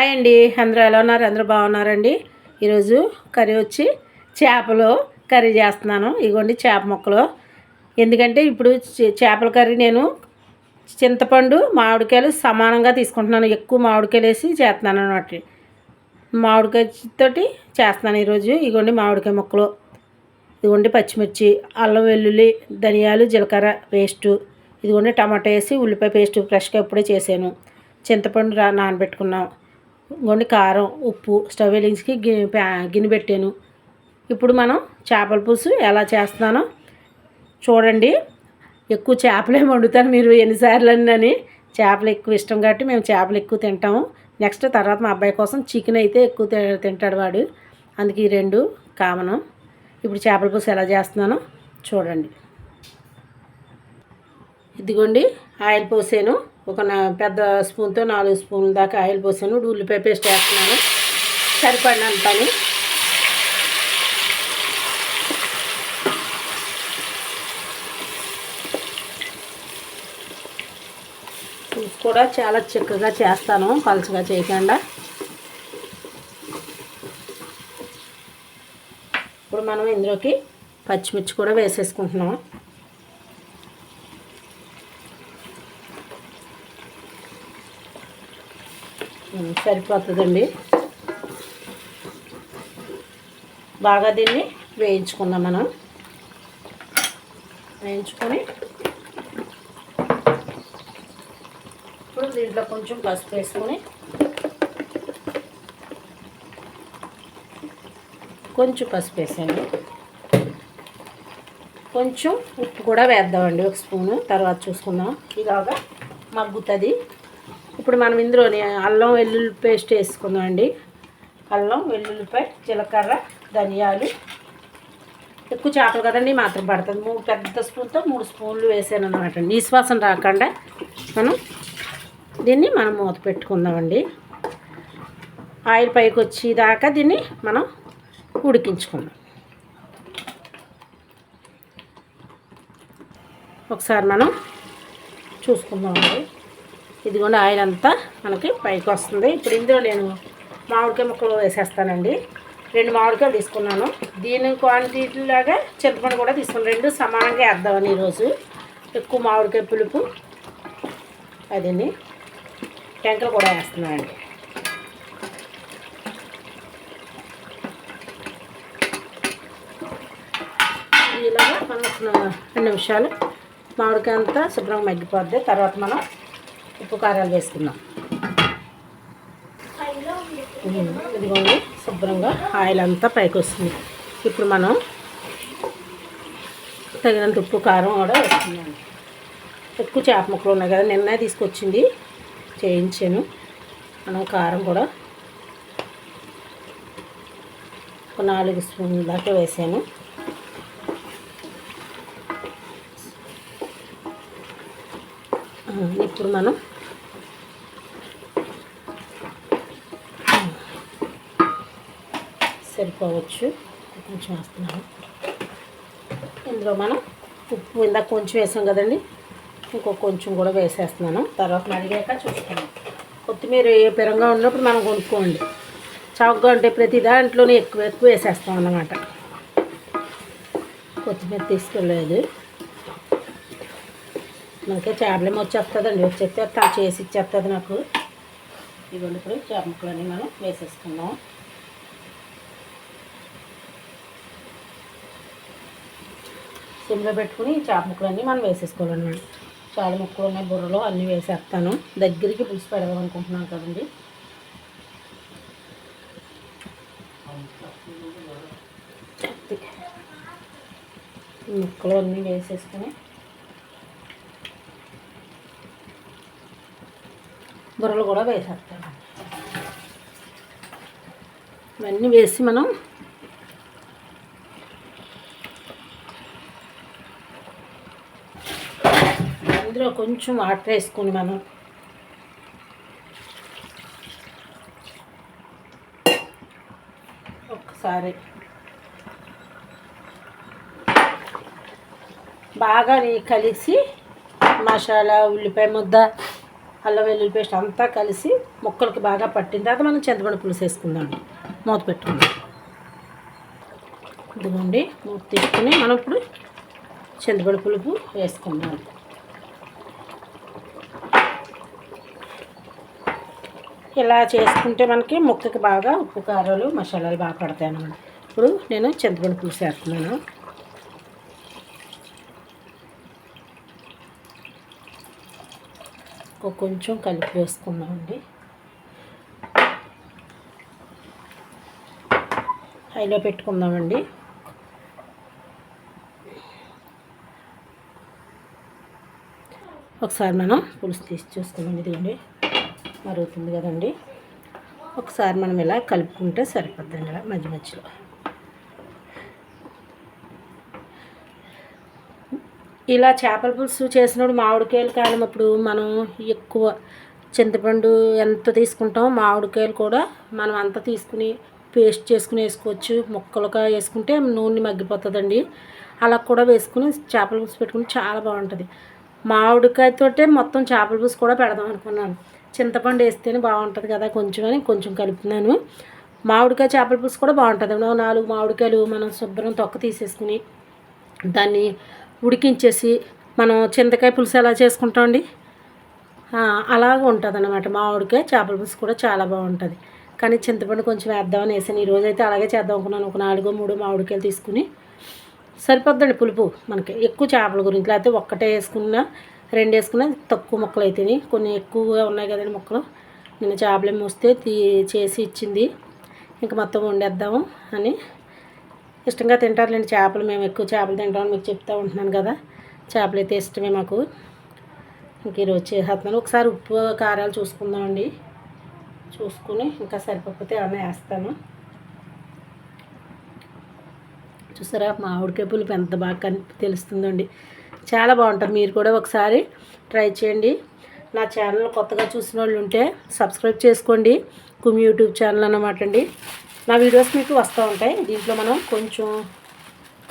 Hi అండి. అందరూ ఎలా ఉన్నారు? అందరూ బాగున్నారండి. ఈరోజు కర్రీ వచ్చి చేపలు కర్రీ చేస్తున్నాను. ఇగోండి చేప ముక్కలు. ఎందుకంటే ఇప్పుడు చే- చేపల కర్రీ నేను చింతపండు మామిడికాయలు సమానంగా తీసుకుంటున్నాను. ఎక్కువ మామిడికాయలు వేసి చేస్తున్నాను అన్నమాట. మామిడికాయతోటి చేస్తున్నాను ఈరోజు. ఇగోండి మామిడికాయ ముక్కలు. ఇదిగోండి పచ్చిమిర్చి అల్లం వెల్లుల్లి ధనియాలు జీలకర్ర పేస్టు. ఇదిగోండి టమాటా వేసి ఉల్లిపాయ పేస్ట్ ఫ్రెష్గా ఇప్పుడే చేశాను. చింతపండు రా నానబెట్టుకున్నాం. ఇదిగోండి కారం ఉప్పు స్టవ్ వెలిగించి గిన్నె పెట్టాను. ఇప్పుడు మనం చేపల పులుసు ఎలా చేస్తున్నానో చూడండి. ఎక్కువ చేపలే వండుతాను మీరు ఎన్నిసార్లు అని చేపలు ఎక్కువ ఇష్టం కాబట్టి మేము చేపలు ఎక్కువ తింటాము. నెక్స్ట్ తర్వాత మా అబ్బాయి కోసం చికెన్ అయితే ఎక్కువ తింటాడు వాడు. అందుకే ఈ రెండు కామనం. ఇప్పుడు చేపల పులుసు ఎలా చేస్తున్నానో చూడండి. ఇదిగోండి ఆయిల్ పోసాను. ఒక నా- పెద్ద స్పూన్తో నాలుగు స్పూన్ల దాకా ఆయిల్ పోసాను. ఉల్లిపాయ పేస్ట్ వేస్తున్నాను. సరిపడినంత కూడా చాలా చిక్కగా చేస్తాను. పలుచగా చేయకుండా. ఇప్పుడు మనం ఇందులోకి పచ్చిమిర్చి కూడా వేసేసుకుంటున్నాం. సరిపోతుందండి. బాగా దీన్ని వేయించుకుందాం మనం. వేయించుకొని ఇప్పుడు దీంట్లో కొంచెం పసుపు వేసుకొని కొంచెం పసుపు వేసాను కొంచెం ఉప్పు కూడా వేద్దామండి ఒక స్పూను. తర్వాత చూసుకుందాం. ఇలాగా మగ్గుతుంది. ఇప్పుడు మనం ఇందులోని అల్లం వెల్లుల్లి పేస్ట్ వేసుకుందాం అండి. అల్లం వెల్లుల్లిపాయ జీలకర్ర ధనియాలు. ఎక్కువ చేపలు కదండి మాత్రం పడుతుంది మూడు పెద్ద స్పూన్తో మూడు స్పూన్లు వేసాను అనమాట నిశ్వాసం రాకుండా మనం దీన్ని మనం మూత పెట్టుకుందామండి ఆయిల్ పైకి వచ్చేదాకా దీన్ని మనం ఉడికించుకుందాం. ఒకసారి మనం చూసుకుందామండి ఇదిగోండి ఆయిల్ అంతా మనకి పైకి వస్తుంది. ఇప్పుడు ఇందులో నేను మామిడికాయ ముక్కలు వేసేస్తానండి. రెండు మామిడికాయలు తీసుకున్నాను. దీని క్వాంటిటీ లాగా చింతపండు కూడా తీసుకున్నాను. రెండు సమానంగా వేద్దామని ఈరోజు. ఎక్కువ మామిడికాయ పులుపు. అదండి టెంకలు కూడా వేస్తున్నానండి. ఇలాగా మనం రెండు నిమిషాలు మామిడికాయ అంతా శుభ్రంగా మగ్గిపోద్ది. తర్వాత మనం ఉప్పు కారాలు వేసుకుందాం. ఇదిగోండి శుభ్రంగా ఆయిల్ అంతా పైకి వస్తుంది. ఇప్పుడు మనం తగినంత ఉప్పు కారం కూడా వేసుకుందాం. ఎక్కువ చేప ముక్కలు ఉన్నాయి కదా నిన్న తీసుకొచ్చింది చేయించాను. మనం కారం కూడా ఒక నాలుగు స్పూన్ల దాకా వేసాను ఆ, ఇప్పుడు మనం సరిపోవచ్చు. కొంచెం వేస్తున్నాను. ఇందులో మనం ఉప్పు ఇందాక కొంచెం వేసాం కదండి. ఇంకో కొంచెం కూడా వేసేస్తున్నాను. తర్వాత మరిగాక చూసుకున్నాం కొత్తిమీర ఏ పెరంగా ఉన్నప్పుడు మనం కొనుక్కోండి. చౌకగా ఉంటే ప్రతి దాంట్లోనే ఎక్కువ ఎక్కువ వేసేస్తాం అన్నమాట. కొత్తిమీర తీసుకెళ్ళలేదు మనకే చేపలేమో వచ్చేస్తుందండి. వచ్చేస్తే తను చేసి ఇచ్చేస్తుంది నాకు. ఇదిగోండి ఇప్పుడు చేప ముక్కలన్నీ మనం వేసేసుకుందాం. సిమ్లో పెట్టుకుని చేప ముక్కలన్నీ మనం వేసేసుకోవాలన్నమాట. చాలా ముక్కలు ఉన్నాయి బుర్రలో అన్నీ వేసేస్తాను. దగ్గరికి పులుసు పెడదాం అనుకుంటున్నాను కదండి ముక్కలు అన్నీ వేసేసుకుని బుర్రలు కూడా వేసేస్తాను ఇవన్నీ వేసి మనం అందులో కొంచెం వాటర్ వేసుకొని మనం ఒక్కసారి బాగా నీ కలిసి మసాలా ఉల్లిపాయ ముద్ద అల్లం వెల్లుల్లి పేస్ట్ అంతా కలిసి ముక్కలకి బాగా పట్టిన తర్వాత మనం చింతపండు పులుసు వేసుకుందాం. మూత పెట్టుకుందాం. ఇదిగోండి మూత తీసుకుని మనం ఇప్పుడు చింతపండు పులుపు వేసుకుందాం. ఇలా చేసుకుంటే మనకి ముక్కకి బాగా ఉప్పు కారాలు మసాలాలు బాగా పడతాయి అన్నమాట ఇప్పుడు నేను చింతపండు పులుసు వేస్తున్నాను. కొంచెం కలిపి వేసుకున్నామండి హైలో పెట్టుకుందామండి. ఒకసారి మనం పులుసు తీసి చూసుకుందాం. ఇదిగోండి మరుగుతుంది కదండి. ఒకసారి మనం ఇలా కలుపుకుంటే సరిపోద్దండి ఇలా మధ్య మధ్యలో. ఇలా చేపల పులుసు చేసినప్పుడు మామిడికాయలు కానప్పుడు మనం ఎక్కువ చింతపండు ఎంత తీసుకుంటామో మామిడికాయలు కూడా మనం అంత తీసుకుని పేస్ట్ చేసుకుని వేసుకోవచ్చు. ముక్కలుగా వేసుకుంటే నూనె మగ్గిపోతుందండి. అలా కూడా వేసుకుని చేపల పులుసు పెట్టుకుని చాలా బాగుంటుంది. మామిడికాయతోటే మొత్తం చేపల పులుసు కూడా పెడదాం అనుకున్నాను. చింతపండు వేస్తేనే బాగుంటుంది కదా కొంచెం అని కొంచెం కలుపుతున్నాను. మామిడికాయ చేపల పులుసు కూడా బాగుంటుంది. నాలుగు మామిడికాయలు మనం శుభ్రం తొక్క తీసేసుకుని దాన్ని ఉడికించేసి మనం చింతకాయ పులుసు ఎలా చేసుకుంటాం అండి? అలాగ ఉంటుంది అనమాట మామిడికాయ చేపల పులుసు కూడా చాలా బాగుంటుంది. కానీ చింతపండు కొంచెం వేద్దామని వేసాను. ఈరోజు అయితే అలాగే చేద్దాం అనుకున్నాను. ఒక నాలుగో మూడు మామిడికాయలు తీసుకుని సరిపోద్దండి పులుపు మనకి. ఎక్కువ చేపల గురించి లేకపోతే ఒక్కటే వేసుకున్నా రెండు వేసుకున్నా తక్కువ మొక్కలు అయితేనే కొన్ని ఎక్కువగా ఉన్నాయి కదండి మొక్కలు. నేను చేపలు మూస్తే తీ చేసి ఇచ్చింది. ఇంకా మొత్తం వండేద్దాము అని ఇష్టంగా తింటారులేండి. చేపలు మేము ఎక్కువ చేపలు తింటామని మీకు చెప్తూ ఉంటున్నాను కదా. చేపలు అయితే ఇష్టమే మాకు. ఇంక ఈరోజు చేసేస్తున్నాను. ఒకసారి ఉప్పు కారాలు చూసుకుందామండి. చూసుకుని ఇంకా సరిపోతే ఏమైనా వేస్తాను. చూసారా మామిడికాయ పులుపు ఎంత బాగా కని తెలుస్తుందండి. చాలా బాగుంటుంది. మీరు కూడా ఒకసారి ట్రై చేయండి. నా ఛానల్ కొత్తగా చూసిన వాళ్ళు ఉంటే సబ్స్క్రైబ్ చేసుకోండి. కుమి యూట్యూబ్ ఛానల్ అన్నమాట అండి. నా వీడియోస్ మీకు వస్తూ ఉంటాయి. దీంట్లో మనం కొంచెం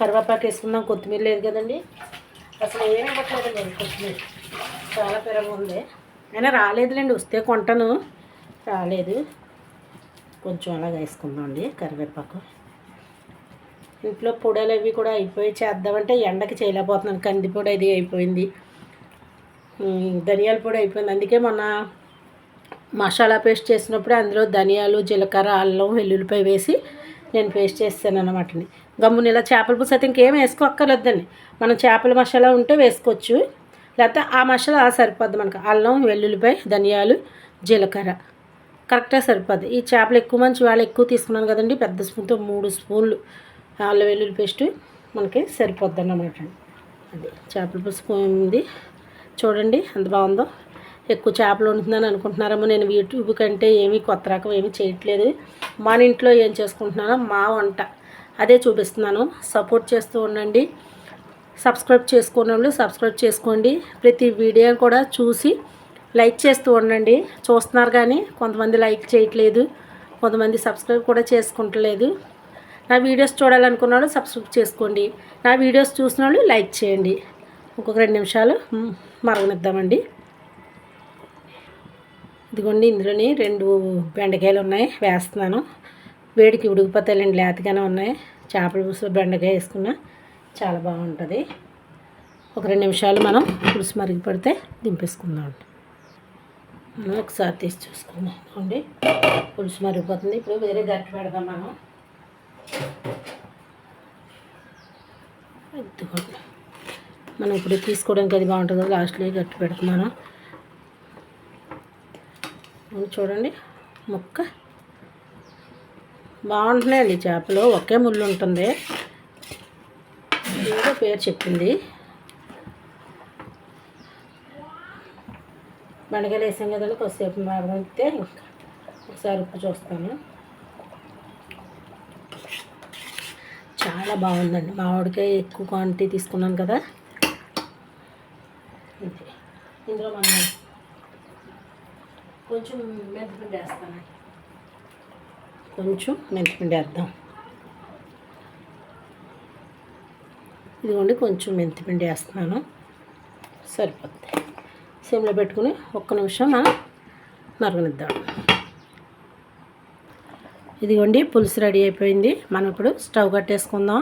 కరివేపాకు వేసుకుందాం. కొత్తిమీర లేదు కదండి. అసలు ఏమి ఇవ్వట్లేదండి కొత్తిమీర. చాలా పెరగ అయినా రాలేదులేండి వస్తే కొంటాను. రాలేదు. కొంచెం అలాగ వేసుకుందాం అండి కరివేపాకు. ఇంట్లో పొడలు అవి కూడా అయిపోయి చేద్దామంటే ఎండకి చేయలేకపోతున్నాను. కందిపొడి అది అయిపోయింది. ధనియాల పొడి అయిపోయింది. అందుకే మొన్న మసాలా పేస్ట్ చేసినప్పుడు అందులో ధనియాలు జీలకర్ర అల్లం వెల్లుల్లిపై వేసి నేను పేస్ట్ చేస్తాను అనమాట గమ్మున ఇలా చేపల పులుసు అయితే ఇంకేం వేసుకోక్కర్లేదండి. మనం చేపల మసాలా ఉంటే వేసుకోవచ్చు. లేకపోతే ఆ మసాలా సరిపోద్ది మనకు. అల్లం వెల్లుల్లిపై ధనియాలు జీలకర్ర. కరెక్ట్గా సరిపోద్ది. ఈ చేపలు ఎక్కువ మంచి వాళ్ళు ఎక్కువ తీసుకున్నాను కదండి. పెద్ద స్పూన్తో మూడు స్పూన్లు అల్లం వెల్లుల్లి పేస్ట్ మనకి సరిపోద్ది అన్నమాట అది చేపల పులుసు ఉంది. చూడండి ఎంత బాగుందో. ఎక్కువ చేపలు ఉంటుందని అనుకుంటున్నారేమో. నేను యూట్యూబ్ కంటే ఏమీ కొత్త రకం ఏమీ చేయట్లేదు. మన ఇంట్లో ఏం చేసుకుంటున్నానో మా వంట అదే చూపిస్తున్నాను. సపోర్ట్ చేస్తూ ఉండండి. సబ్స్క్రైబ్ చేసుకున్న సబ్స్క్రైబ్ చేసుకోండి. ప్రతి వీడియో కూడా చూసి లైక్ చేస్తూ ఉండండి. చూస్తున్నారు కానీ కొంతమంది లైక్ చేయట్లేదు. కొంతమంది సబ్స్క్రైబ్ కూడా చేసుకుంటలేదు. నా వీడియోస్ చూడాలనుకున్నాడు సబ్స్క్రైబ్ చేసుకోండి. నా వీడియోస్ చూసిన వాళ్ళు లైక్ చేయండి. ఇంకొక రెండు నిమిషాలు మరగనిద్దామండి. ఇదిగోండి ఇందులోని రెండు బెండకాయలు ఉన్నాయి వేస్తున్నాను. వేడికి ఉడికిపోతాయండి లేతగానే ఉన్నాయి. చేపల పులుసు బెండకాయ వేసుకున్నా చాలా బాగుంటుంది. ఒక రెండు నిమిషాలు మనం పులుసు మరిగి పడితే దింపేసుకుందాం మనం ఒకసారి తీసి చూసుకుందాం. అండి పులుసు మరిగిపోతుంది. ఇప్పుడు వేరే గట్టి పెడదాం మనం. మనం ఇప్పుడు తీసుకోవడానికి అది బాగుంటుంది లాస్ట్లో గట్టి పెడుతున్నాను. చూడండి. ముక్క. బాగుంటున్నాయండి చేపలు. ఒకే ముళ్ళు ఉంటుంది. ఏదో పేరు చెప్పింది. బెండకాయలు వేసాం కదండి కొద్దిసేపు మాడితే ఇంకా ఒకసారి ఉప్పు చూస్తాను. చాలా బాగుందండి. మామిడికాయ ఎక్కువ క్వాంటిటీ తీసుకున్నాను కదా. ఇందులో మనం కొంచెం మెంతిపిండి వేస్తాను. కొంచెం మెంతిపిండి వేద్దాం. ఇదిగోండి కొంచెం మెంతిపిండి వేస్తున్నాను. సరిపోద్ది. సిమ్లో పెట్టుకుని ఒక్క నిమిషం మనం మరగనిద్దాం ఇదిగోండి పులుసు రెడీ అయిపోయింది. మనం ఇప్పుడు స్టవ్ కట్టేసుకుందాం.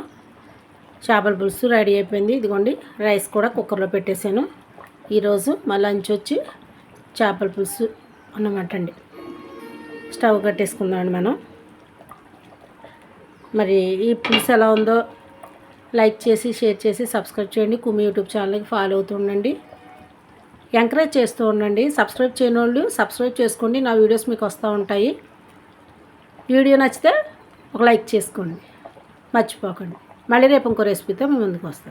చేపల పులుసు రెడీ అయిపోయింది. ఇదిగోండి రైస్ కూడా కుక్కర్లో పెట్టేశాను. ఈరోజు మళ్ళీ లంచ్ వచ్చి చేపల పులుసు అన్నమాట అండి స్టవ్ కట్టేసుకుందామండి మనం. మరి ఈ పులుసు ఎలా ఉందో లైక్ చేసి షేర్ చేసి సబ్స్క్రైబ్ చేయండి. కుమి యూట్యూబ్ ఛానల్కి ఫాలో అవుతూ ఉండండి. ఎంకరేజ్ చేస్తూ ఉండండి. సబ్స్క్రైబ్ చేయని వాళ్ళు సబ్స్క్రైబ్ చేసుకోండి. నా వీడియోస్ మీకు వస్తూ ఉంటాయి. వీడియో నచ్చితే ఒక లైక్ చేసుకోండి. మర్చిపోకండి. మళ్ళీ రేపు ఇంకో రెసిపీతో మేము ముందుకు వస్తాం